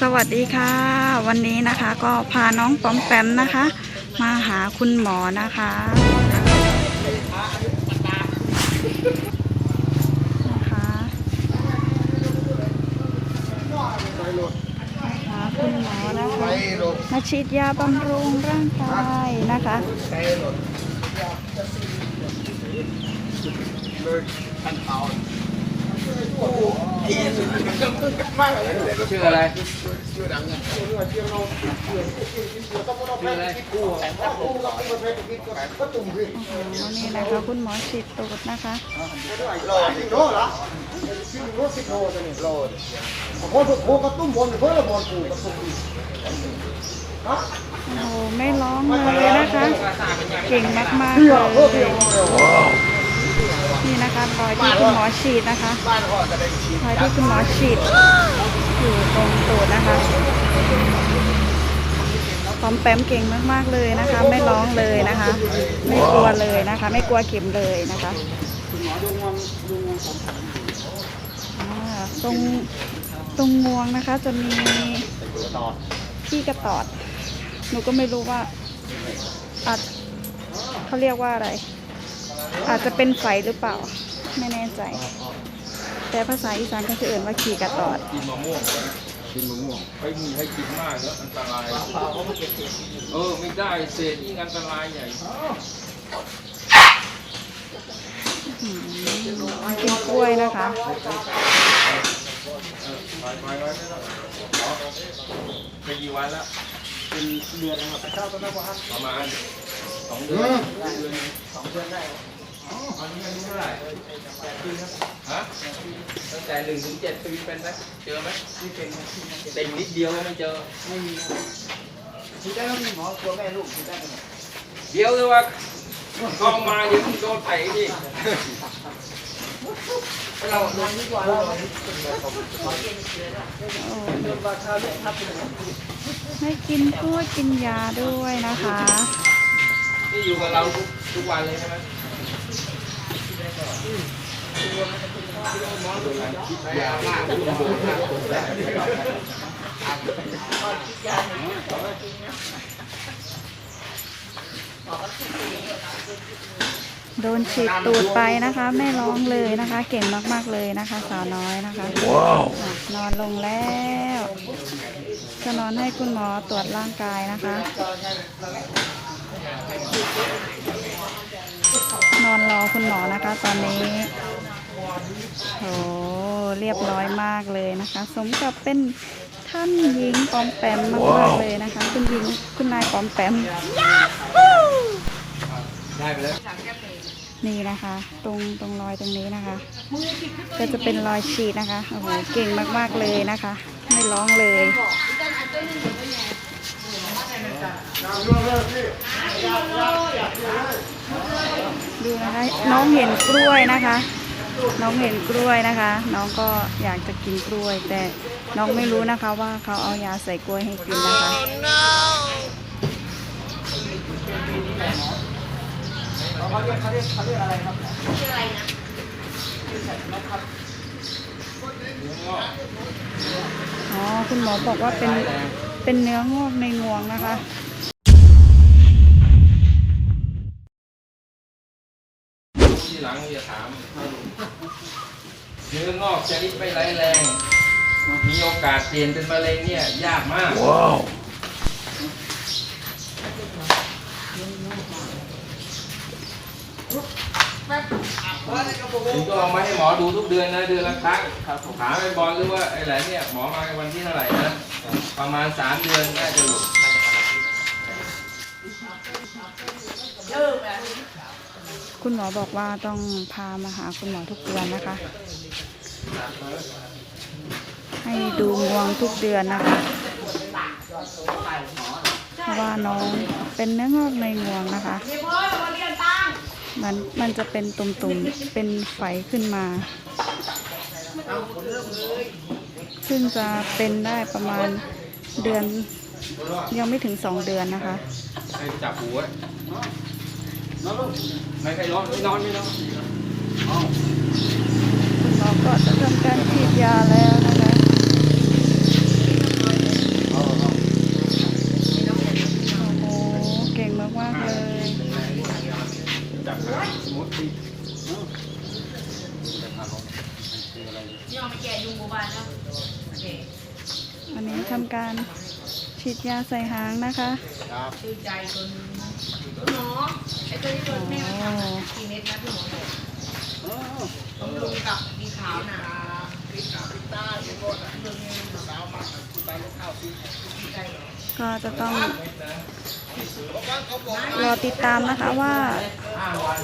สวัสดีค่ะ วันนี้นะคะก็พาน้องปอมแปมนะคะ มาหาคุณหมอนะคะ นะคะหาคุณหมอนะคะมาฉีดยาบำรุงร่างกายนะคะ ชื่ออะไรชื่ออะไรกู้วันนี้นะคะคุณหมอฉีดตูดนะคะโลละสิบโลสิบโลตัวนี้โลพอถูกโคกระตุ้มบอลเพื่อบอลกูกระตุ้มโอ้โหไม่ร้องเลยนะคะ เก่งมากๆเที่เลย นี่นะคะรอยที่คุณหมอฉีดนะคะบ้านพ่อจะได้ชิมรอยที่คุณหมอฉีดอยู่ตรงตูดนะคะปอมแปมเก่งมากๆเลยนะคะ ไม่ร้องเลยนะคะ ไม่กลัวเลยนะคะ ไม่กลัวเข็มเลยนะคะอ่าตรงตรงงวงนะคะจะมีที่กระตอด หนูก็ไม่รู้ว่าอาจเขาเรียกว่าอะไร อาจจะเป็นไฟหรือเปล่า ไม่แน่ใจ แต่ภาษาอีสานก็จะเอ่นว่าขี่กระตอด กินมะม่วงกินมะม่วงไม่มีให้กินมากแล้วอันตรายเออไม่ได้เศษยิ่งอันตรายใหญ่อืมกินกล้วยนะคะไปไปไว้ไม่ต้องไปกี่วันแล้วเป็นเดือนนะครับเจ้าตัวนั้นว่าประมาณสองเดือนเดือนสองเดือนได้ อ๋ออันนี้อายุเท่าไหร่ฮะตั้งแต่หนึ่งถึงเจ็ดปีเป็นไหมเจอไหมไม่เป็นเต็งนิดเดียวไม่เจอ ไม่มีฉีดได้แล้วมีหมอตัวแม่ลูกฉีดได้ไหมเดี๋ยวเลยว่าเข้ามาเดี๋ยวมึงโดนเตะดิเราดีกว่าเราโอ้ให้กินกล้วยกินยาด้วยนะคะ นี่อยู่กับเราทุกทุกวันเลยใช่ไหมยาวมาก โดนฉีดตูดไปนะคะ ไม่ร้องเลยนะคะ เก่งมากๆเลยนะคะ สาวน้อยนะคะอะนอนลงแล้ว จะนอนให้คุณหมอตรวจร่างกายนะคะ นอนรอคุณหมอนะคะ ตอนนี้โหเรียบร้อยมากเลยนะคะ สมกับเป็นท่านหญิงปอมแปมมากๆเลยนะคะ คุณหญิงคุณนายปอมแปมได้ไปแล้วนี่นะคะ ตรงตรงรอยตรงนี้นะคะ ก็จะเป็นรอยฉีดนะคะโอ้โหเก่งมากๆเลยนะคะ ไม่ร้องเลย ดูนะคะน้องเห็นกล้วยนะคะ น้องเห็นกล้วยนะคะ น้องก็อยากจะกินกล้วย แต่น้องไม่รู้นะคะว่าเขาเอายาใส่กล้วยให้กินนะคะเขาเรียกเขาเรียกเขาเรียกอะไรครับอ๋อคุณหมอบอกว่าเป็น เป็นเนื้องอกในงวงนะคะที่หลังจะถามเนื้องอกชนิดไม่ร้ายแรง มีโอกาสเปลี่ยนเป็นมะเร็งเนี่ยยากมากว้าว คุณก็เอามาให้หมอดูทุกเดือนนะเดือนละครั้งขาไปบอลหรือว่าไอ้แหลเนี่ยหมอมาวันที่เท่าไหร่นะประมาณสามเดือนน่าจะหลุดคุณหมอบอกว่าต้องพามาหาคุณหมอทุกเดือนนะคะ ให้ดูงวงทุกเดือนนะคะเพราะว่าน้องเป็นเนื้องอกในงวงนะคะ มันมันจะเป็นตุ่มๆ เป็นไฝขึ้นมา ซึ่งจะเป็นได้ประมาณเดือนยังไม่ถึงสองเดือนนะคะให้จับหูไว้ไม่ใครร้อนไม่นอนไม่นอนคุณหมอก็จะทำการฉีดยาแล้ว ฉีดยาใส่หางนะคะครับชื่อใจจนคุณหมอไอ้ตัวที่โดนแม่มาทำอะกี่เม็ดนะคุณหมอบอกผมลงกับมีขาวหนาปิดตาปิดตาอยู่หมดอะเรื่องนี้สาวมาปิดตาลูกข้าวปิดใจเหรอก็จะต้องรอติดตามนะคะว่า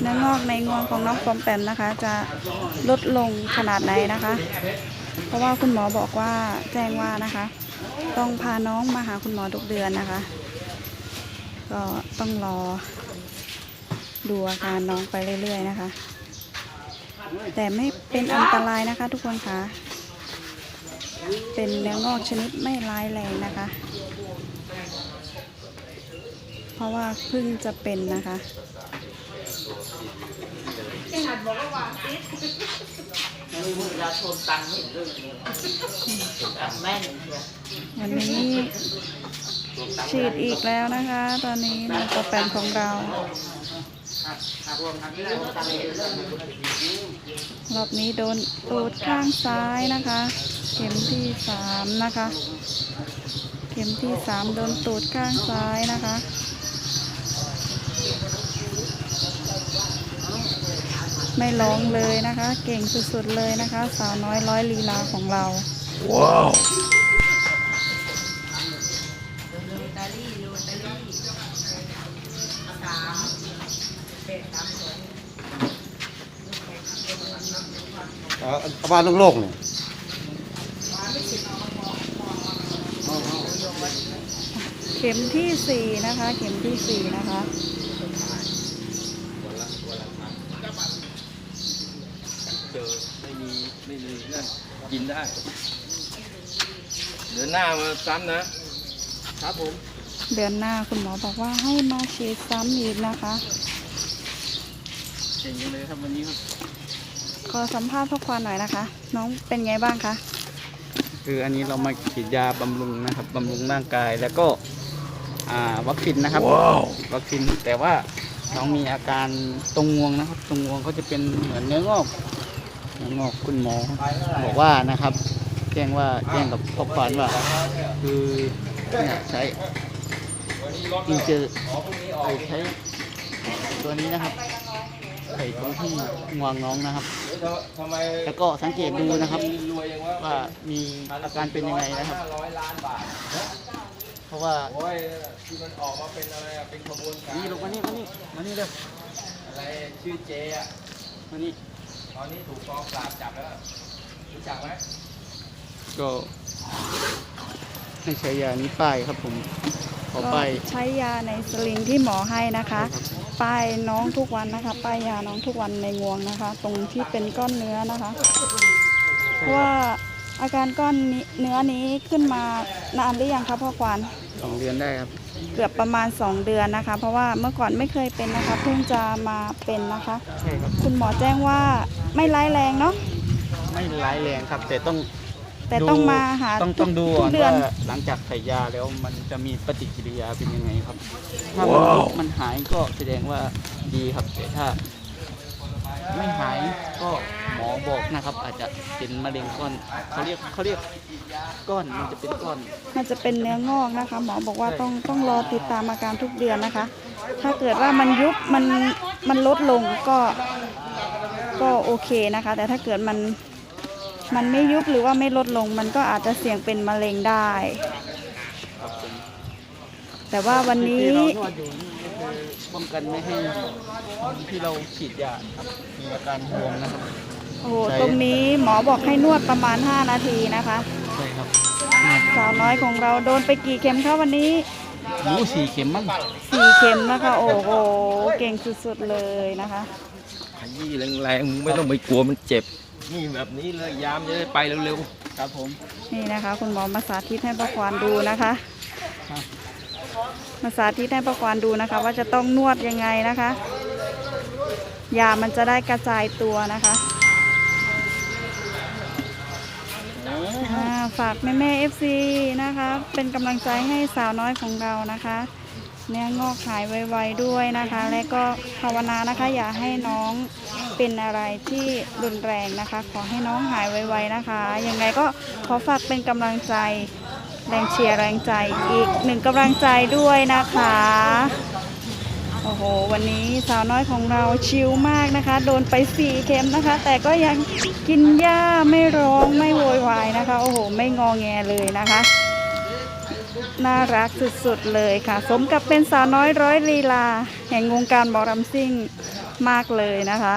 เนื้องอกในงวงของน้องปอมแปมนะคะ จะลดลงขนาดไหนนะคะ เพราะว่าคุณหมอบอกว่าแจ้งว่านะคะ ต้องพาน้องมาหาคุณหมอทุกเดือนนะคะ ก็ต้องรอดูอาการน้องไปเรื่อย ๆ นะคะ แต่ไม่เป็นอันตรายนะคะทุกคนค่ะ เป็นเนื้องอกชนิดไม่ร้ายแรงนะคะ เพราะว่าเพิ่งจะเป็นนะคะ ไอ้หัดบอกว่าชนตังไม่เห็นเรื่องนี้ตังแม่นเชียวันนี้ฉีดอีกแล้วนะคะ ตอนนี้น้องโปรแปมของเรา รอบนี้โดนตูดข้างซ้ายนะคะ เข็มที่สามนะคะ เข็มที่สามโดนตูดข้างซ้ายนะคะ ไม่ร้องเลยนะคะ เก่งสุดๆเลยนะคะ สาวน้อยร้อยลีลาของเราโรตารี่โรตารี่สามเป็ดสามสองเอาบ้านโลกๆเนี่ยเข็มที่สี่นะคะ เข็มที่สี่นะคะ เจอไม่มี ไม่มีนั่นกินได้ เดือนหน้ามาซ้ำนะ ครับผม เดือนหน้าคุณหมอบอกว่าให้มาฉีดซ้ำอีกนะคะ เก่งจังเลยครับวันนี้ครับ ขอสัมภาษณ์พ่อควานหน่อยนะคะ น้องเป็นไงบ้างคะ คืออันนี้เรามาฉีดยาบำรุงนะครับบำรุงร่างกายแล้วก็อ่าวัคซีนนะครับวัคซีนแต่ว่าน้องมีอาการตรงงวงนะครับ ตรงงวงเขาจะเป็นเหมือนเนื้องอกเนื้อ งอกคุณหมอบอกว่านะครับ แจ้งว่าแจ้งกับพ่อควานว่า คือเนี่ยใช้อินเจอร์ไอใช้ตัวนี้นะครับใส่ตรงที่งวงน้องนะครับทำไมแล้วก็สังเกตดูนะครับรวยยังวะว่ามีอาการเป็นยังไงนะครับห้าร้อยล้านบาทเพราะว่าโอ้ยที่มันออกมาเป็นอะไรอะเป็นขบวนการนี่ลงมานี่มานี่มานี่เร็วอะไรชื่อเจอะมานี่ต อนนี้ถูกกองปราบจับแล้วรู้จักไหมก็ให้ใช้ยานี้ป้ายครับผมขอก็ป้าย ใช้ยาในสลิงที่หมอให้นะคะ ป้ายน้องทุกวันนะคะ ป้ายยาน้องทุกวันในงวงนะคะ ตรงที่เป็นก้อนเนื้อนะคะ เพราะว่า อาการก้อนนี้เนื้อนี้ขึ้นมานานหรือยังคะพ่อควานสองเดือนได้ครับ เกือบประมาณ 2 เดือนนะคะ เพราะว่าเมื่อก่อนไม่เคยเป็นนะคะเพิ่งจะมาเป็นนะคะ ใช่ครับ คุณหมอแจ้งว่าไม่ร้ายแรงเนาะไม่ร้ายแรงครับ แต่ต้องแต่ต้องมาหาต้องทุต้กองดูทุก่กอนเดือนว่าหลังจากใส่ยาแล้วมันจะมีปฏิกิริยาเป็นยังไงครับ ถ้ามันมันหายก็แสดงว่าดีครับ แต่ถ้า ไม่หายก็ห มอบอกนะครับ อาจจะเป็นมะเร็งก้อนเขาเรียกเขาเรียกก้อนมันจะเป็นก้อน มันจะเป็นเนื้องอกนะคะ หมอบอกว่าต้องต้องรอติดตามอาการทุกเดือนนะคะ ถ้าเกิดว่ามันยุบมันมันลดลงก็ก็โอเคนะคะ แต่ถ้าเกิดมันมันไม่ยุบหรือว่าไม่ลดลง มันก็อาจจะเสี่ยงเป็นมะเร็งได้ แต่ว่าวันนี้ที่เรานวดอยู่นี่ก็คือป้องกันไม่ให้ที่เราฉีดยาครับมีอาการบวมนะครับ โอ้โหตรงนี้หมอบอกให้นวดประมาณ 5 นาทีนะคะใช่ครับสาวน้อยของเราโดนไปกี่เข็มคะวันนี้หมูสี่เข็มมั้งสี่เข็มนะคะ โอ้โหเก่งสุดๆเลยนะคะขยี้แรงๆมึงไม่ต้องไปกลัวมันเจ็บนี่แบบนี้เลยยามจะได้ไปเร็วครับผมนี่นะคะ คุณหมอมาสาธิตให้ประควานดูนะคะครับมาสาธิตให้ประควานดูนะคะ ว่าจะต้องนวดยังไงนะคะยามันจะได้กระจายตัวนะคะ ฝากแม่แม่เอฟซีนะคะ เป็นกำลังใจให้สาวน้อยของเรานะคะเนื้องอกหายไวๆด้วยนะคะ และก็ภาวนานะคะ อย่าให้น้องเป็นอะไรที่รุนแรงนะคะ ขอให้น้องหายไวๆนะคะ ยังไงก็ขอฝากเป็นกำลังใจแรงเชียร์แรงใจอีกหนึ่งกำลังใจด้วยนะคะ โอ้โห วันนี้สาวน้อยของเราชิลมากนะคะ โดนไปสี่เข็มนะคะ แต่ก็ยังกินหญ้าไม่ร้องไม่โวยวายนะคะ โอ้โห ไม่งอแงเลยนะคะ น่ารักสุดๆเลยค่ะ สมกับเป็นสาวน้อยร้อยลีลา แห่งวงการบอรัมซิ่งมากเลยนะคะ